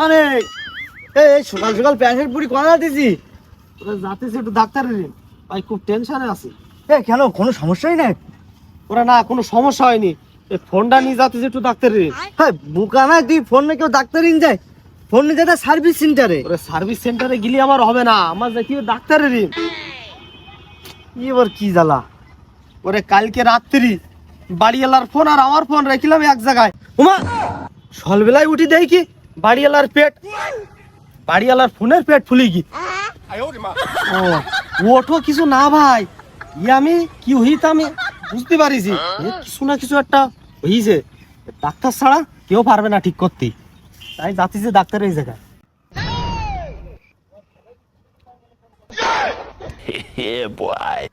মানে এই সকাল সকাল প্যান্টের পুরি করা দিছি ওরা যাতেছে একটু ডাক্তারের ভাই খুব টেনশনে আছি। এ কেন কোনো সমস্যাই নাই? ওরা না কোনো সমস্যা হয়নি। এই ফোনটা নিয়ে যাতেছে একটু ডাক্তারের হ্যাঁ বুকা না তুই ফোন নিয়ে কেউ ডাক্তার যায়। ফোন নিয়ে যেতে সার্ভিস সেন্টারে। ওরা সার্ভিস সেন্টারে গেলে আমার হবে না। আমার যাইতে হবে ডাক্তারের ঋণ এবার কি জ্বালা? ওরে কালকে রাত্রি বাড়িওয়ালার ফোন আর আমার ফোন রেখিলাম এক জায়গায়। উমা সকালবেলায় উঠি দেখি। কি বাড়িওয়ালার পেট বাড়িওয়ালার ফোনের পেট ফুলি কি ও ওঠো কিছু না ভাই। ই আমি কি হইতে আমি বুঝতে পারিছি। কিছু না কিছু একটা হইছে। ডাক্তার ছাড়া কেউ পারবে না ঠিক করতে। তাই যাচ্ছি ডাক্তার এই জায়গায়। Yeah, boy.